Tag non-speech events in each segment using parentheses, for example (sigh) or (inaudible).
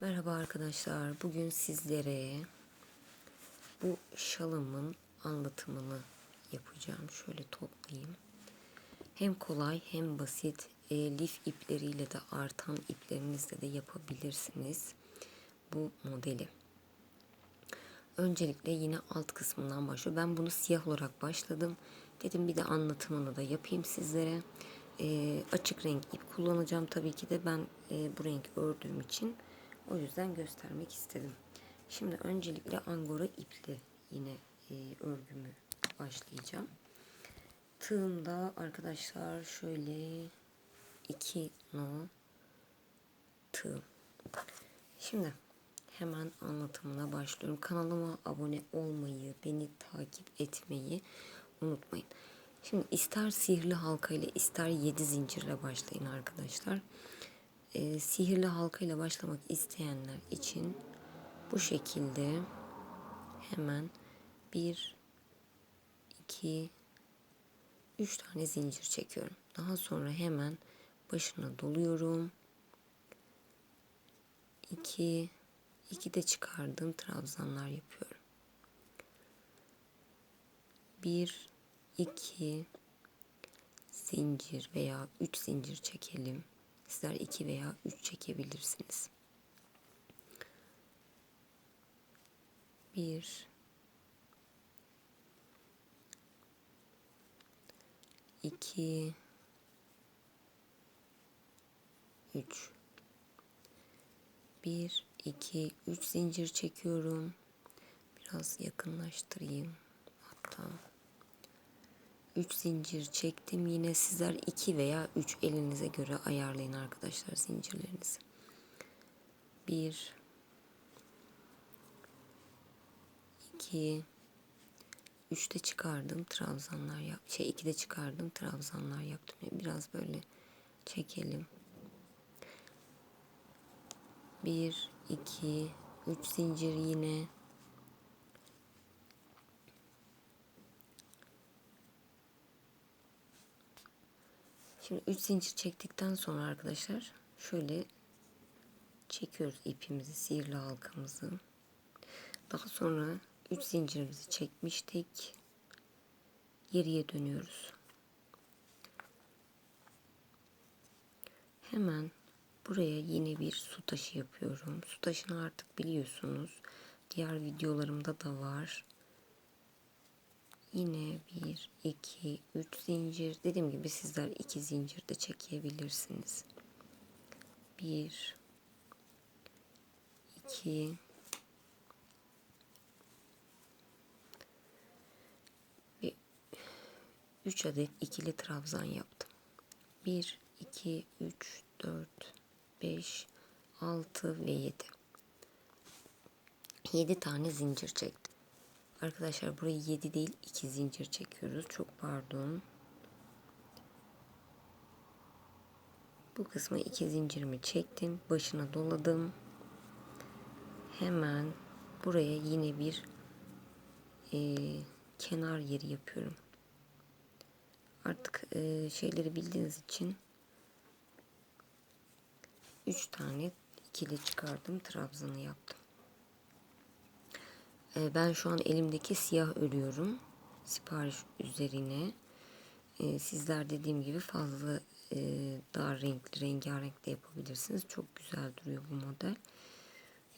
Merhaba arkadaşlar. Bugün sizlere bu şalımın anlatımını yapacağım. Şöyle toplayayım. Hem kolay hem basit e, lif ipleriyle de artan iplerinizle de yapabilirsiniz bu modeli. Öncelikle yine alt kısmından başlıyor. Ben bunu siyah olarak başladım. Dedim bir de anlatımını da yapayım sizlere. E, açık renk ip kullanacağım tabii ki de ben e, bu renk ördüğüm için o yüzden göstermek istedim. Şimdi öncelikle angora ipli yine e, örgümü başlayacağım. Tığımda arkadaşlar şöyle iki no tığ. Şimdi hemen anlatımına başlıyorum. Kanalıma abone olmayı, beni takip etmeyi unutmayın. Şimdi ister sihirli halka ile ister yedi zincirle başlayın arkadaşlar e, sihirli halka ile başlamak isteyenler için bu şekilde hemen bir iki üç tane zincir çekiyorum. Daha sonra hemen başına doluyorum. iki iki de çıkardığım trabzanlar yapıyorum. Bir iki zincir veya üç zincir çekelim. Sizler 2 veya 3 çekebilirsiniz. 1 2 3 1 2 3 zincir çekiyorum. Biraz yakınlaştırayım. Hatta 3 zincir çektim. Yine sizler 2 veya 3 elinize göre ayarlayın arkadaşlar zincirlerinizi. 1 2 3'te çıkardım trabzanlar yap şey 2'de çıkardım trabzanlar yaptım. Biraz böyle çekelim. 1 2 3 zincir yine Şimdi 3 zincir çektikten sonra arkadaşlar şöyle çekiyoruz ipimizi, sihirli halkamızı. Daha sonra 3 zincirimizi çekmiştik. Geriye dönüyoruz. Hemen buraya yine bir su taşı yapıyorum. Su taşını artık biliyorsunuz. Diğer videolarımda da var. Yine bir, iki, üç zincir. Dediğim gibi sizler iki zincir de çekebilirsiniz. Bir, iki, ve üç adet ikili trabzan yaptım. Bir, iki, üç, dört, beş, altı ve yedi. Yedi tane zincir çektim. Arkadaşlar burayı 7 değil 2 zincir çekiyoruz. Çok pardon. Bu kısmı 2 zincirimi çektim. Başına doladım. Hemen buraya yine bir e, kenar yeri yapıyorum. Artık e, şeyleri bildiğiniz için 3 tane ikili çıkardım. Trabzanı yaptım. Ee, ben şu an elimdeki siyah örüyorum. Sipariş üzerine. Ee, sizler dediğim gibi fazla e, daha renkli, rengarenk de yapabilirsiniz. Çok güzel duruyor bu model.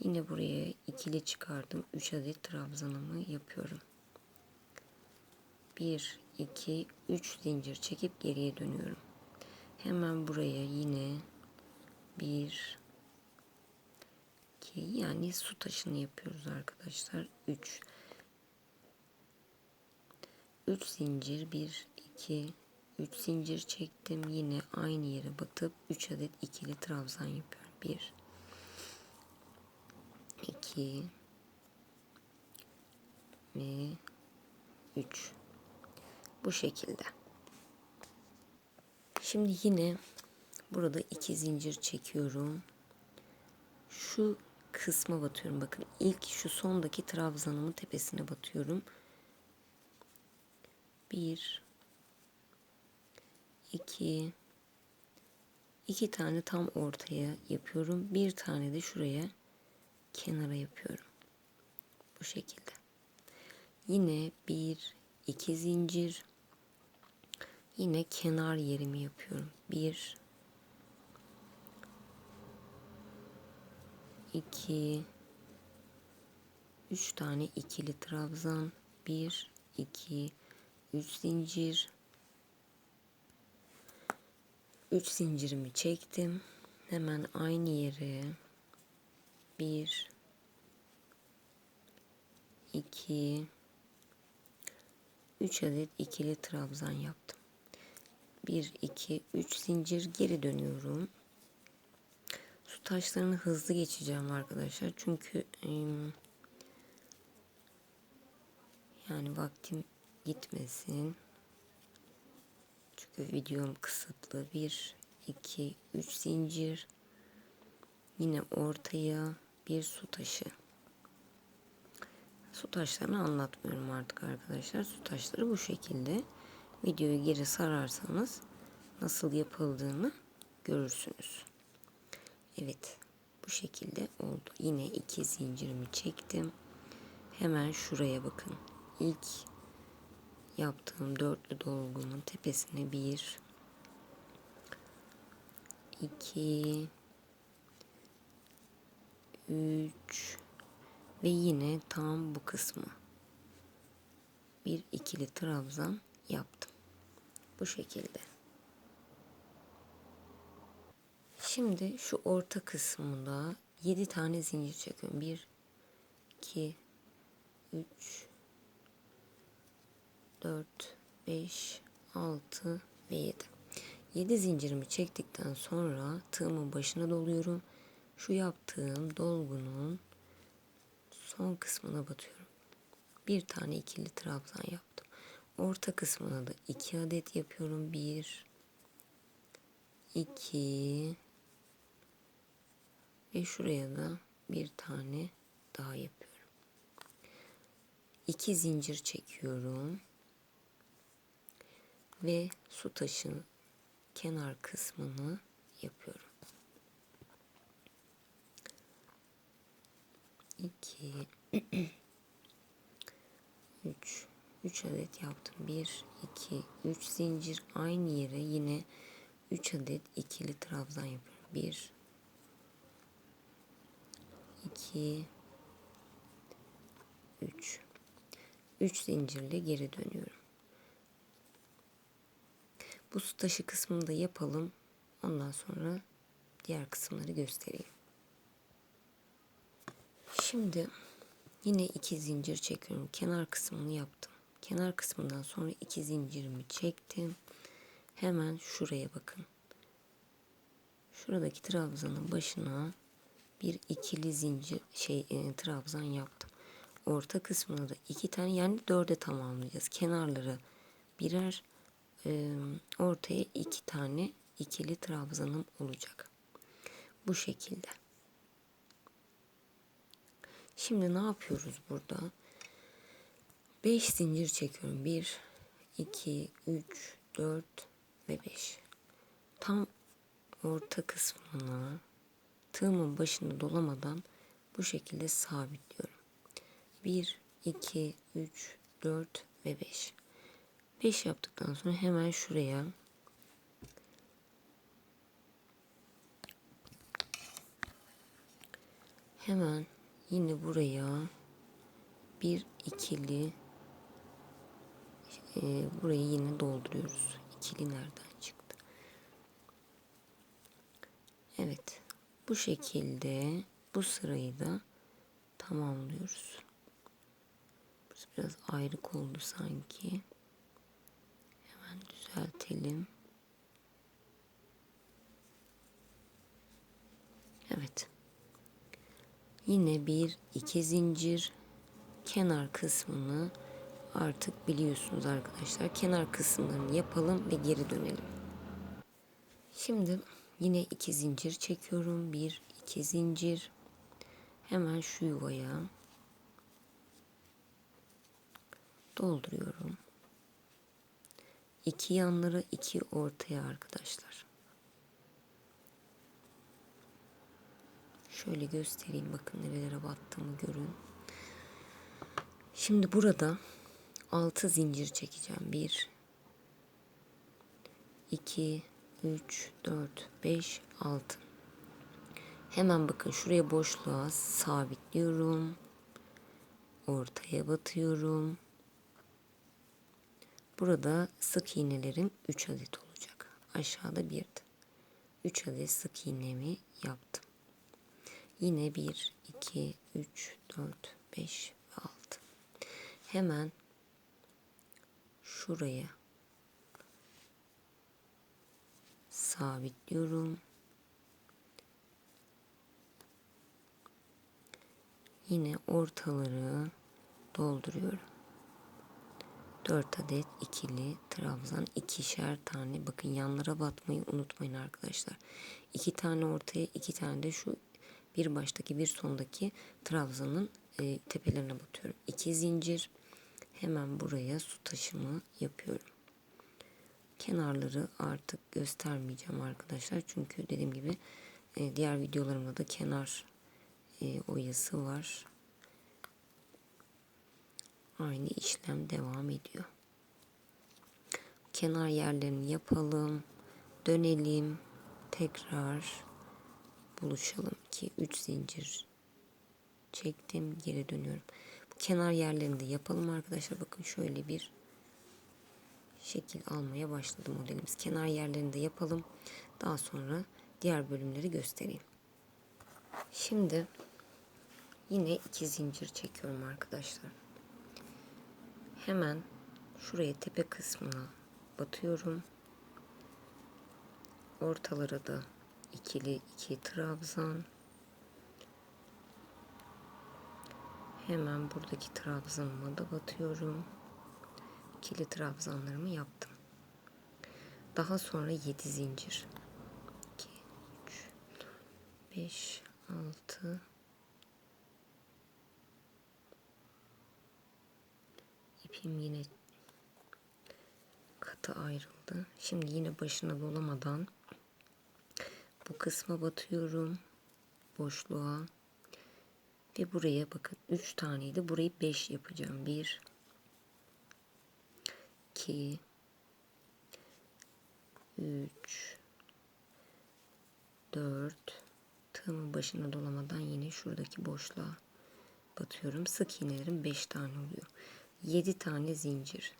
Yine buraya ikili çıkardım. 3 adet trabzanımı yapıyorum. 1, 2, 3 zincir çekip geriye dönüyorum. Hemen buraya yine 1, 2 yani su taşını yapıyoruz arkadaşlar. 3 3 zincir 1 2 3 zincir çektim. Yine aynı yere batıp 3 adet ikili trabzan yapıyorum. 1 2 ve 3 bu şekilde. Şimdi yine burada iki zincir çekiyorum. Şu kısma batıyorum. Bakın ilk şu sondaki trabzanımın tepesine batıyorum. Bir, iki, iki tane tam ortaya yapıyorum. Bir tane de şuraya kenara yapıyorum. Bu şekilde. Yine bir iki zincir yine kenar yerimi yapıyorum. Bir iki. Üç tane ikili trabzan. Bir iki. Üç zincir. Üç zincirimi çektim. Hemen aynı yere. Bir. İki. Üç adet ikili trabzan yaptım. 1 2 3 zincir. Geri dönüyorum taşlarını hızlı geçeceğim arkadaşlar çünkü yani vaktim gitmesin. Çünkü videom kısıtlı. 1, 2, 3 zincir. Yine ortaya bir su taşı. Su taşlarını anlatmıyorum artık arkadaşlar. Su taşları bu şekilde. Videoyu geri sararsanız nasıl yapıldığını görürsünüz. Evet. Bu şekilde oldu. Yine iki zincirimi çektim. Hemen şuraya bakın. İlk yaptığım dörtlü dolgumun tepesine bir, iki, üç ve yine tam bu kısmı bir ikili trabzan yaptım. Bu şekilde. Şimdi şu orta kısmında 7 tane zincir çekiyorum. 1 2 3 4 5 6 ve 7. 7 zincirimi çektikten sonra tığımın başına doluyorum. Şu yaptığım dolgunun son kısmına batıyorum. Bir tane ikili trabzan yaptım. Orta kısmına da 2 adet yapıyorum. 1 2 ve şuraya da bir tane daha yapıyorum. 2 zincir çekiyorum ve su taşın kenar kısmını yapıyorum. 2 3 3 adet yaptım. 1 2 3 zincir aynı yere yine 3 adet ikili trabzan yapıyorum. 1 2 3 3 zincirle geri dönüyorum. Bu su taşı kısmını da yapalım. Ondan sonra diğer kısımları göstereyim. Şimdi yine iki zincir çekiyorum. Kenar kısmını yaptım. Kenar kısmından sonra iki zincirimi çektim. Hemen şuraya bakın. Şuradaki trabzanın başına bir ikili zincir şey e, trabzan yaptım. Orta kısmına da iki tane yani dörde tamamlayacağız. Kenarları birer e, ortaya iki tane ikili trabzanım olacak. Bu şekilde. Şimdi ne yapıyoruz burada? 5 zincir çekiyorum. 1, 2, 3, 4 ve 5. Tam orta kısmına tığımın başını dolamadan bu şekilde sabitliyorum. 1, 2, 3, 4 ve 5. 5 yaptıktan sonra hemen şuraya hemen yine buraya bir ikili e, burayı yine dolduruyoruz. İkili nereden çıktı? Evet. Bu şekilde bu sırayı da tamamlıyoruz. Biraz ayrık oldu sanki. Hemen düzeltelim. Evet. Yine bir iki zincir kenar kısmını artık biliyorsunuz arkadaşlar. Kenar kısımlarını yapalım ve geri dönelim. Şimdi yine iki zincir çekiyorum. Bir iki zincir. Hemen şu yuvaya dolduruyorum. İki yanlara iki ortaya arkadaşlar. Şöyle göstereyim bakın nerelere battığımı görün. Şimdi burada 6 zincir çekeceğim. 1 2 3 4 5 6 Hemen bakın şuraya boşluğa sabitliyorum. Ortaya batıyorum. Burada sık iğnelerim 3 adet olacak. Aşağıda 1. 3 adet sık iğnemi yaptım. Yine 1, 2, 3, 4, 5 ve 6. Hemen şuraya sabitliyorum. Yine ortaları dolduruyorum. 4 adet ikili trabzan ikişer tane bakın yanlara batmayı unutmayın arkadaşlar. 2 tane ortaya 2 tane de şu bir baştaki bir sondaki trabzanın e, tepelerine batıyorum. 2 zincir hemen buraya su taşımı yapıyorum. Kenarları artık göstermeyeceğim arkadaşlar. Çünkü dediğim gibi e, diğer videolarımda da kenar e, oyası var. Aynı işlem devam ediyor. Kenar yerlerini yapalım. Dönelim. Tekrar buluşalım ki 3 zincir çektim. Geri dönüyorum. Bu kenar yerlerini de yapalım arkadaşlar. Bakın şöyle bir şekil almaya başladı modelimiz. Kenar yerlerini de yapalım. Daha sonra diğer bölümleri göstereyim. Şimdi yine iki zincir çekiyorum arkadaşlar. Hemen şuraya tepe kısmına batıyorum. Ortalara da ikili iki trabzan. Hemen buradaki trabzanıma da batıyorum. İkili trabzanlarımı yaptım. Daha sonra 7 zincir. 2 3 5 6 ipim yine katı ayrıldı. Şimdi yine başına dolamadan bu kısma batıyorum. Boşluğa. Ve buraya bakın 3 taneydi. Burayı 5 yapacağım. 1 2 3 4 tığımın başına dolamadan yine şuradaki boşluğa batıyorum. Sık iğnelerim 5 tane oluyor. 7 tane zincir.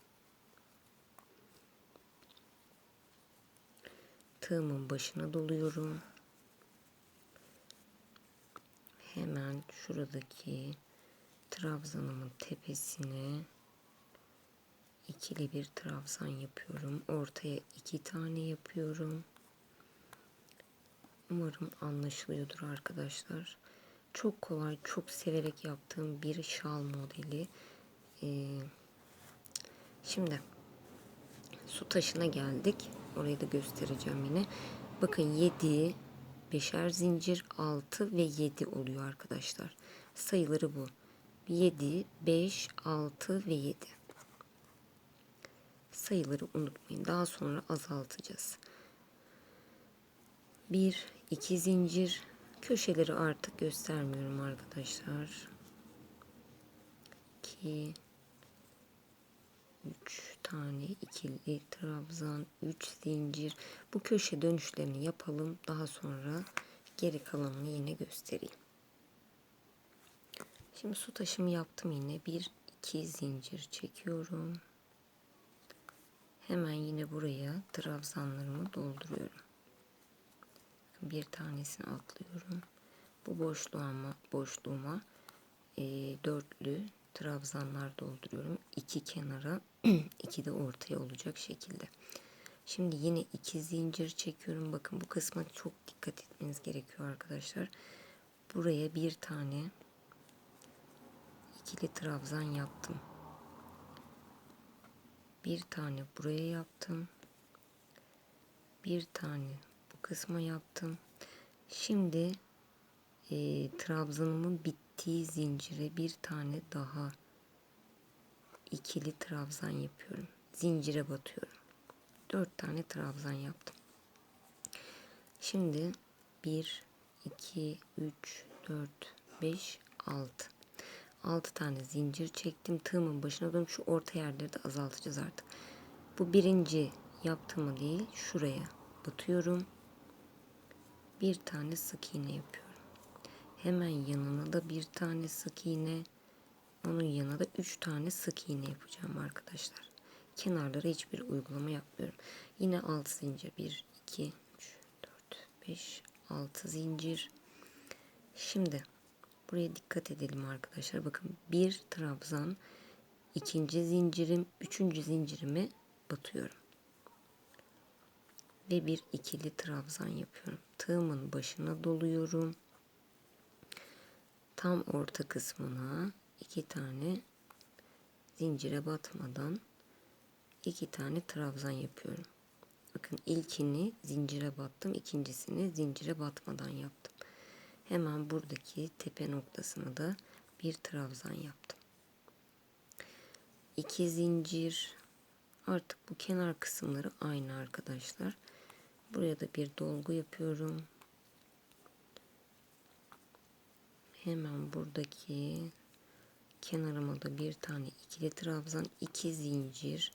Tığımın başına doluyorum. Hemen şuradaki trabzanımın tepesine ikili bir trabzan yapıyorum. Ortaya iki tane yapıyorum. Umarım anlaşılıyordur arkadaşlar. Çok kolay, çok severek yaptığım bir şal modeli. Ee, şimdi su taşına geldik. Orayı da göstereceğim yine. Bakın 7, beşer zincir 6 ve 7 oluyor arkadaşlar. Sayıları bu. 7, 5, 6 ve 7. Sayıları unutmayın. Daha sonra azaltacağız. 1, 2 zincir. Köşeleri artık göstermiyorum arkadaşlar. 2, 3 tane ikili trabzan 3 zincir bu köşe dönüşlerini yapalım daha sonra geri kalanını yine göstereyim şimdi su taşımı yaptım yine bir iki zincir çekiyorum hemen yine buraya trabzanlarımı dolduruyorum bir tanesini atlıyorum bu boşluğuma boşluğuma e, dörtlü trabzanlar dolduruyorum. İki kenara, (clears throat) iki de ortaya olacak şekilde. Şimdi yine iki zincir çekiyorum. Bakın bu kısma çok dikkat etmeniz gerekiyor arkadaşlar. Buraya bir tane ikili trabzan yaptım. Bir tane buraya yaptım. Bir tane bu kısma yaptım. Şimdi e, trabzanımın bitti bittiği zincire bir tane daha ikili trabzan yapıyorum. Zincire batıyorum. Dört tane trabzan yaptım. Şimdi 1, 2, 3, 4, 5, 6. 6 tane zincir çektim. Tığımın başına dönüp şu orta yerleri de azaltacağız artık. Bu birinci yaptığımı değil şuraya batıyorum. Bir tane sık iğne yapıyorum. Hemen yanına da bir tane sık iğne. Onun yanına da 3 tane sık iğne yapacağım arkadaşlar. Kenarlara hiçbir uygulama yapmıyorum. Yine 6 zincir. 1, 2, 3, 4, 5, 6 zincir. Şimdi buraya dikkat edelim arkadaşlar. Bakın bir trabzan, ikinci zincirim, üçüncü zincirimi batıyorum. Ve bir ikili trabzan yapıyorum. Tığımın başına doluyorum. Tam orta kısmına iki tane zincire batmadan iki tane trabzan yapıyorum. Bakın ilkini zincire battım, ikincisini zincire batmadan yaptım. Hemen buradaki tepe noktasına da bir trabzan yaptım. İki zincir. Artık bu kenar kısımları aynı arkadaşlar. Buraya da bir dolgu yapıyorum. Hemen buradaki kenarıma da bir tane ikili trabzan, iki zincir.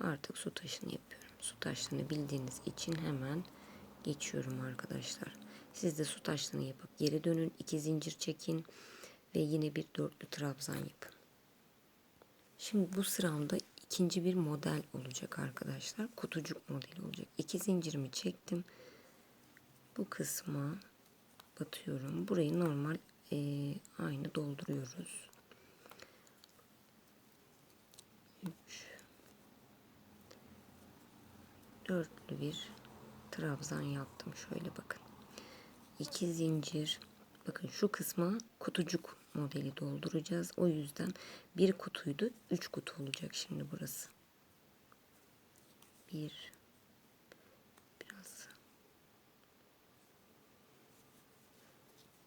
Artık su taşını yapıyorum. Su taşlarını bildiğiniz için hemen geçiyorum arkadaşlar. Siz de su taşlarını yapıp geri dönün. iki zincir çekin ve yine bir dörtlü trabzan yapın. Şimdi bu sıramda ikinci bir model olacak arkadaşlar. Kutucuk modeli olacak. İki zincirimi çektim. Bu kısma batıyorum. Burayı normal e, aynı dolduruyoruz. 3 dörtlü bir trabzan yaptım. Şöyle bakın. 2 zincir. Bakın şu kısma kutucuk modeli dolduracağız. O yüzden bir kutuydu. 3 kutu olacak şimdi burası. 1 biraz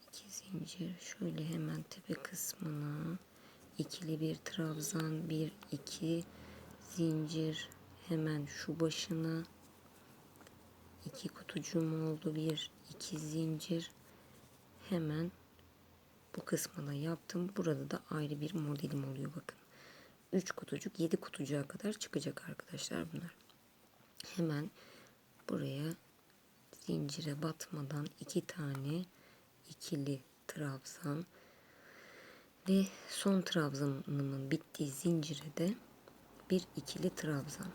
2 zincir. Şöyle hemen tepe kısmına ikili bir trabzan, bir iki zincir hemen şu başına iki kutucuğum oldu. Bir iki zincir hemen bu kısmına yaptım. Burada da ayrı bir modelim oluyor bakın. 3 kutucuk 7 kutucuğa kadar çıkacak arkadaşlar bunlar. Hemen buraya zincire batmadan iki tane ikili trabzan ve son trabzanımın bittiği zincire de bir ikili trabzan.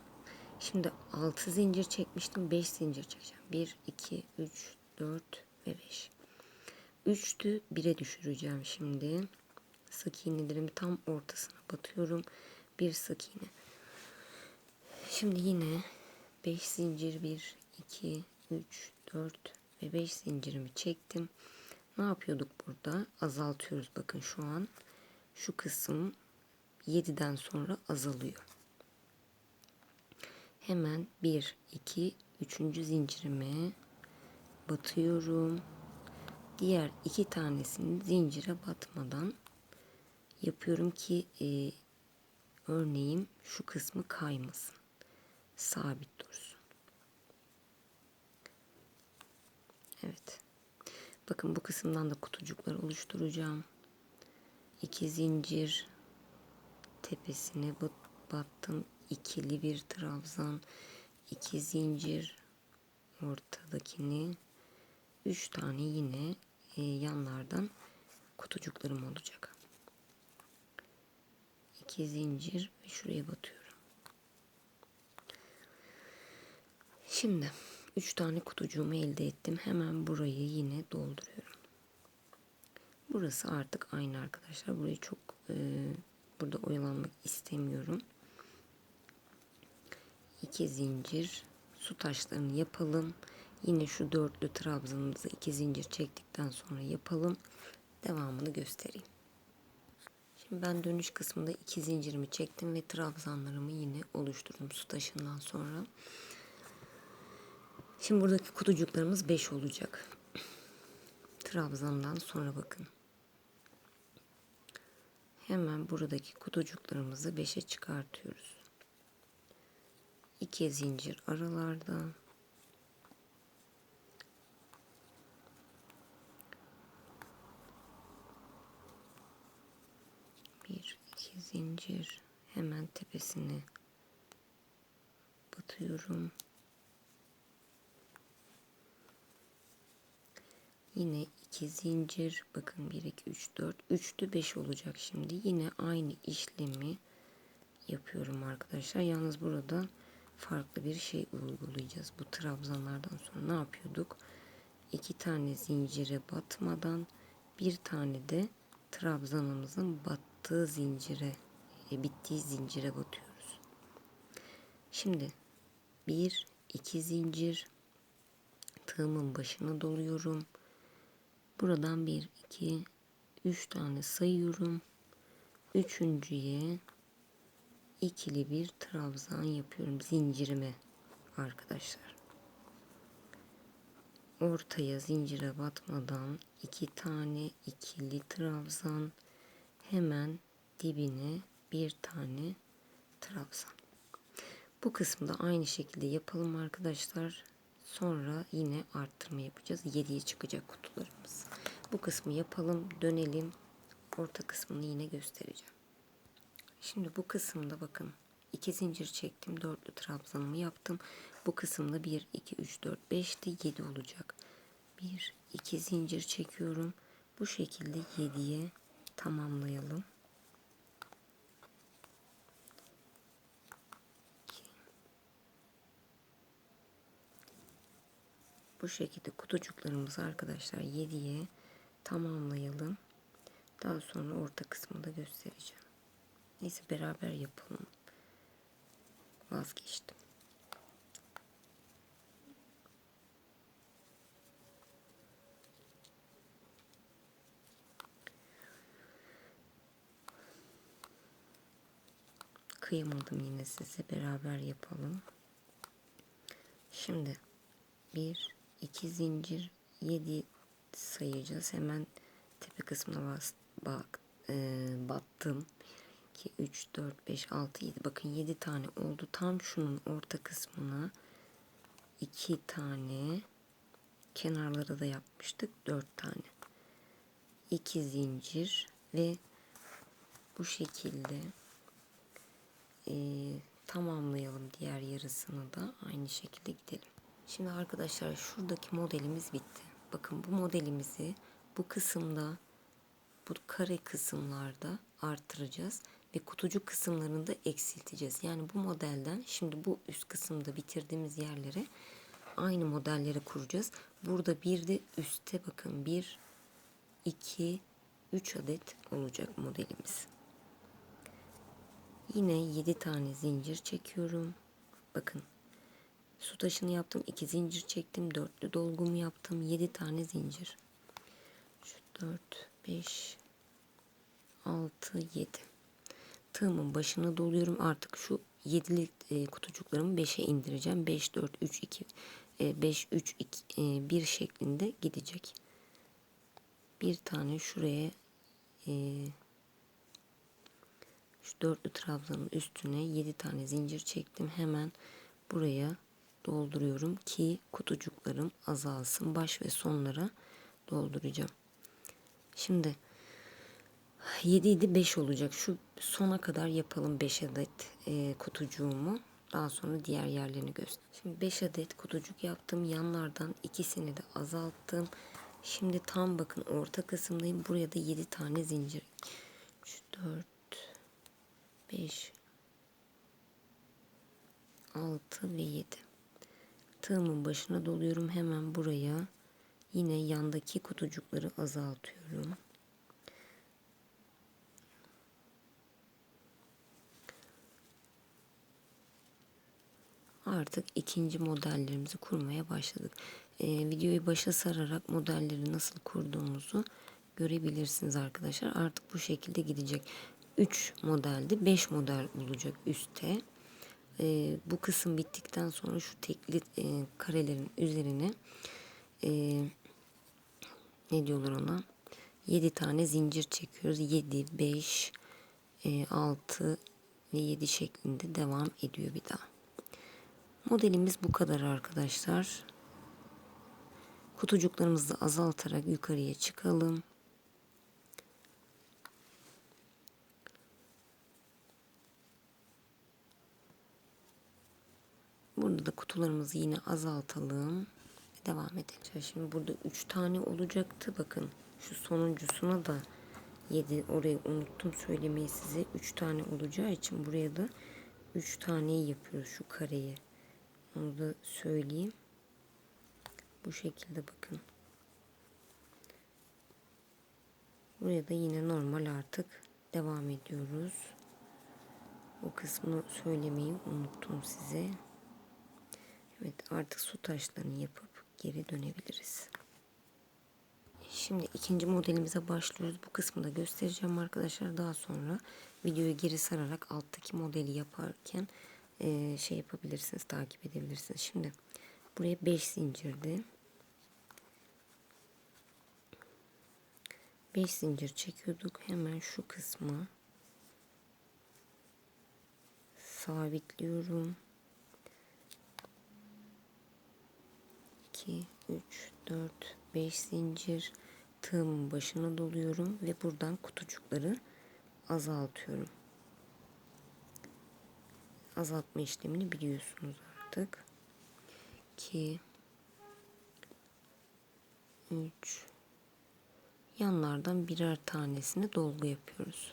Şimdi 6 zincir çekmiştim. 5 zincir çekeceğim. 1, 2, 3, 4 ve 5. 3'tü 1'e düşüreceğim şimdi. Sık iğnelerimi tam ortasına batıyorum. Bir sık iğne. Şimdi yine 5 zincir 1, 2, 3, 4 ve 5 zincirimi çektim. Ne yapıyorduk burada? Azaltıyoruz. Bakın şu an şu kısım 7'den sonra azalıyor. Hemen 1, 2, 3. zincirime batıyorum. Diğer iki tanesini zincire batmadan yapıyorum ki e, örneğim şu kısmı kaymasın. Sabit dursun. Evet. Bakın bu kısımdan da kutucuklar oluşturacağım. İki zincir tepesine battım. İkili bir trabzan, iki zincir ortadakini, üç tane yine e, yanlardan kutucuklarım olacak. İki zincir ve şuraya batıyorum. Şimdi 3 tane kutucuğumu elde ettim. Hemen burayı yine dolduruyorum. Burası artık aynı arkadaşlar. Burayı çok e, burada oyalanmak istemiyorum. 2 zincir su taşlarını yapalım. Yine şu dörtlü trabzanımızı iki zincir çektikten sonra yapalım. Devamını göstereyim. Şimdi ben dönüş kısmında iki zincirimi çektim ve trabzanlarımı yine oluşturdum su taşından sonra. Şimdi buradaki kutucuklarımız 5 olacak. Trabzandan sonra bakın. Hemen buradaki kutucuklarımızı 5'e çıkartıyoruz. 2 zincir aralardan bir iki zincir. Hemen tepesini batıyorum. Yine iki zincir. Bakın 1 2 3 4 üçlü 5 olacak şimdi. Yine aynı işlemi yapıyorum arkadaşlar. Yalnız burada farklı bir şey uygulayacağız. Bu trabzanlardan sonra ne yapıyorduk? İki tane zincire batmadan bir tane de trabzanımızın battığı zincire e, bittiği zincire batıyoruz. Şimdi bir iki zincir tığımın başına doluyorum. Buradan bir iki üç tane sayıyorum. Üçüncüye ikili bir trabzan yapıyorum zincirime arkadaşlar. Ortaya zincire batmadan iki tane ikili trabzan hemen dibine bir tane trabzan. Bu kısmı da aynı şekilde yapalım arkadaşlar. Sonra yine arttırma yapacağız. 7'ye çıkacak kutularımız. Bu kısmı yapalım. Dönelim. Orta kısmını yine göstereceğim. Şimdi bu kısımda bakın. 2 zincir çektim. Dörtlü trabzanımı yaptım. Bu kısımda 1, 2, 3, 4, 5'ti. 7 olacak. 1, 2 zincir çekiyorum. Bu şekilde 7'ye tamamlayalım. Bu şekilde kutucuklarımızı arkadaşlar 7'ye tamamlayalım. Daha sonra orta kısmını da göstereceğim. Neyse beraber yapalım. Vazgeçtim. Kıyamadım yine size beraber yapalım. Şimdi bir 2 zincir 7 sayacağız. Hemen tepe kısmına bas, bak, e, battım. 2, 3, 4, 5, 6, 7. Bakın 7 tane oldu. Tam şunun orta kısmına 2 tane kenarları da yapmıştık. 4 tane. 2 zincir ve bu şekilde e, tamamlayalım diğer yarısını da aynı şekilde gidelim. Şimdi arkadaşlar şuradaki modelimiz bitti. Bakın bu modelimizi bu kısımda bu kare kısımlarda artıracağız ve kutucuk kısımlarını da eksilteceğiz. Yani bu modelden şimdi bu üst kısımda bitirdiğimiz yerlere aynı modelleri kuracağız. Burada bir de üstte bakın 1 2 3 adet olacak modelimiz. Yine 7 tane zincir çekiyorum. Bakın Su taşını yaptım. iki zincir çektim. Dörtlü dolgumu yaptım. Yedi tane zincir. Şu dört, beş, altı, yedi. Tığımın başına doluyorum. Artık şu yedili e, kutucuklarımı beşe indireceğim. Beş, dört, üç, iki, e, beş, üç, iki, e, bir şeklinde gidecek. Bir tane şuraya e, şu dörtlü trabzanın üstüne yedi tane zincir çektim. Hemen buraya dolduruyorum ki kutucuklarım azalsın. Baş ve sonlara dolduracağım. Şimdi 7 idi 5 olacak. Şu sona kadar yapalım 5 adet e, kutucuğumu. Daha sonra diğer yerlerini göster. Şimdi 5 adet kutucuk yaptım. Yanlardan ikisini de azalttım. Şimdi tam bakın orta kısımdayım. Buraya da 7 tane zincir. 3, 4, 5, 6 ve 7 tığımın başına doluyorum. Hemen buraya yine yandaki kutucukları azaltıyorum. Artık ikinci modellerimizi kurmaya başladık. Ee, videoyu başa sararak modelleri nasıl kurduğumuzu görebilirsiniz arkadaşlar. Artık bu şekilde gidecek. 3 modelde 5 model olacak üstte e, bu kısım bittikten sonra şu tekli e, karelerin üzerine e, ne diyorlar ona 7 tane zincir çekiyoruz 7 5 e, 6 ve 7 şeklinde devam ediyor bir daha Modelimiz bu kadar arkadaşlar. Kutucuklarımızı azaltarak yukarıya çıkalım. Burada da kutularımızı yine azaltalım. Devam edelim. Şimdi burada 3 tane olacaktı. Bakın şu sonuncusuna da 7 orayı unuttum söylemeyi size. 3 tane olacağı için buraya da 3 tane yapıyoruz şu kareyi. Onu da söyleyeyim. Bu şekilde bakın. Buraya da yine normal artık devam ediyoruz. O kısmını söylemeyi unuttum size. Evet artık su taşlarını yapıp geri dönebiliriz. Şimdi ikinci modelimize başlıyoruz. Bu kısmı da göstereceğim arkadaşlar. Daha sonra videoyu geri sararak alttaki modeli yaparken e, şey yapabilirsiniz, takip edebilirsiniz. Şimdi buraya 5 zincirdi. 5 zincir çekiyorduk. Hemen şu kısmı sabitliyorum. 2 3 4 5 zincir tığımın başına doluyorum ve buradan kutucukları azaltıyorum. Azaltma işlemini biliyorsunuz artık. 2 3 yanlardan birer tanesini dolgu yapıyoruz.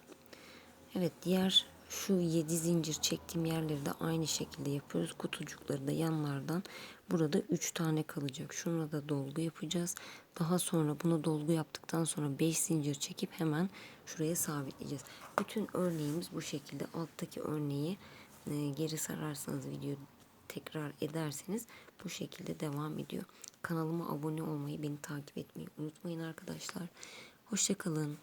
Evet diğer şu 7 zincir çektiğim yerleri de aynı şekilde yapıyoruz. Kutucukları da yanlardan burada 3 tane kalacak. Şuna da dolgu yapacağız. Daha sonra bunu dolgu yaptıktan sonra 5 zincir çekip hemen şuraya sabitleyeceğiz. Bütün örneğimiz bu şekilde. Alttaki örneği e, geri sararsanız video tekrar ederseniz bu şekilde devam ediyor. Kanalıma abone olmayı, beni takip etmeyi unutmayın arkadaşlar. Hoşçakalın.